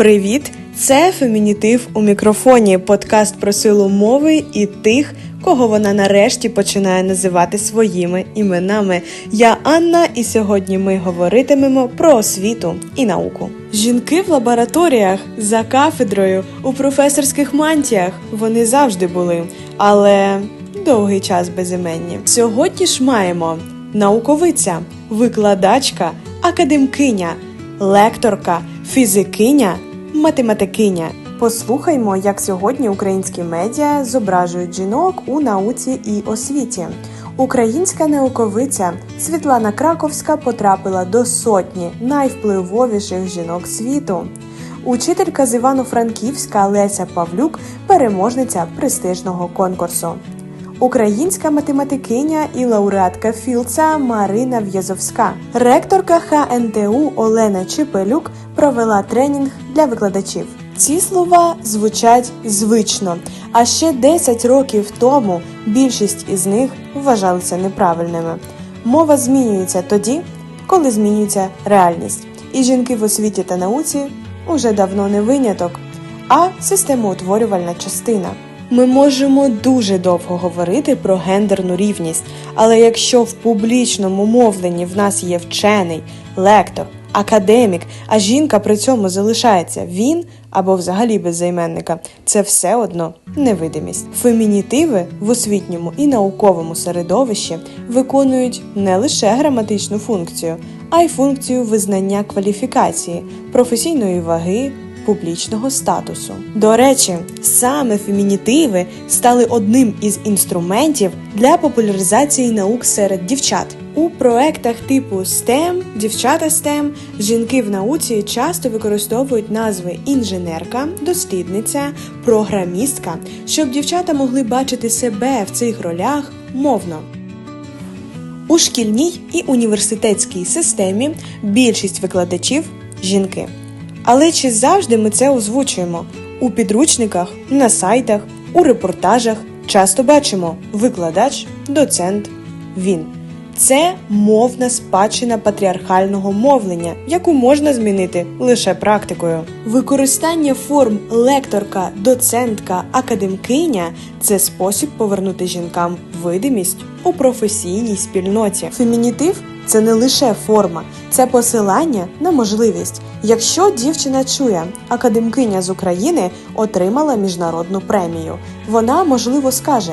Привіт! Це фемінітив у мікрофоні. Подкаст про силу мови і тих, кого вона нарешті починає називати своїми іменами. Я Анна, і сьогодні ми говоритимемо про освіту і науку. Жінки в лабораторіях за кафедрою у професорських мантіях вони завжди були, але довгий час безіменні. Сьогодні ж маємо науковиця, викладачка, академкиня, лекторка, фізикиня, математикиня. Послухаймо, як сьогодні українські медіа зображують жінок у науці і освіті. Українська науковиця Світлана Краковська потрапила до сотні найвпливовіших жінок світу. Учителька з Івано-Франківська Леся Павлюк переможниця престижного конкурсу. Українська математикиня і лауреатка Філца Марина В'язовська. Ректорка ХНТУ Олена Чепелюк провела тренінг для викладачів. Ці слова звучать звично, а ще 10 років тому більшість із них вважалися неправильними. Мова змінюється тоді, коли змінюється реальність. І жінки в освіті та науці уже давно не виняток, а системоутворювальна частина. Ми можемо дуже довго говорити про гендерну рівність, але якщо в публічному мовленні в нас є вчений, лектор, академік, а жінка при цьому залишається він або взагалі без займенника, це все одно невидимість. Фемінітиви в освітньому і науковому середовищі виконують не лише граматичну функцію, а й функцію визнання кваліфікації, професійної ваги публічного статусу. До речі, саме фемінітиви стали одним із інструментів для популяризації наук серед дівчат. У проектах типу STEM, дівчата STEM, жінки в науці часто використовують назви інженерка, дослідниця, програмістка, щоб дівчата могли бачити себе в цих ролях мовно. У шкільній і університетській системі більшість викладачів жінки. Але чи завжди ми це озвучуємо? У підручниках, на сайтах, у репортажах часто бачимо викладач, доцент, він. Це мовна спадщина патріархального мовлення, яку можна змінити лише практикою. Використання форм лекторка, доцентка, академкиня це спосіб повернути жінкам видимість у професійній спільноті. Фемінітив це не лише форма, це посилання на можливість. Якщо дівчина чує, академкиня з України отримала міжнародну премію, вона можливо скаже: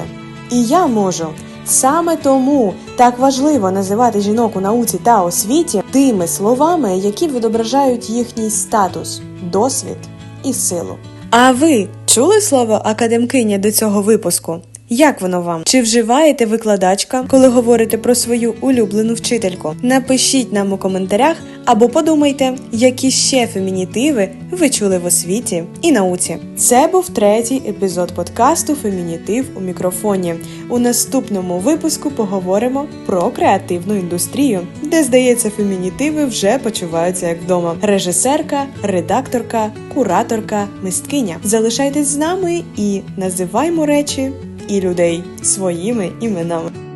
І я можу. Саме тому так важливо називати жінок у науці та освіті тими словами, які відображають їхній статус, досвід і силу. А ви чули слово академкиня до цього випуску? Як воно вам? Чи вживаєте викладачка, коли говорите про свою улюблену вчительку? Напишіть нам у коментарях або подумайте, які ще фемінітиви ви чули в освіті і науці. Це був третій епізод подкасту Фемінітив у мікрофоні. У наступному випуску поговоримо про креативну індустрію, де, здається, фемінітиви вже почуваються як вдома. Режисерка, редакторка, кураторка, мисткиня. Залишайтесь з нами і називаймо речі і людей своїми іменами.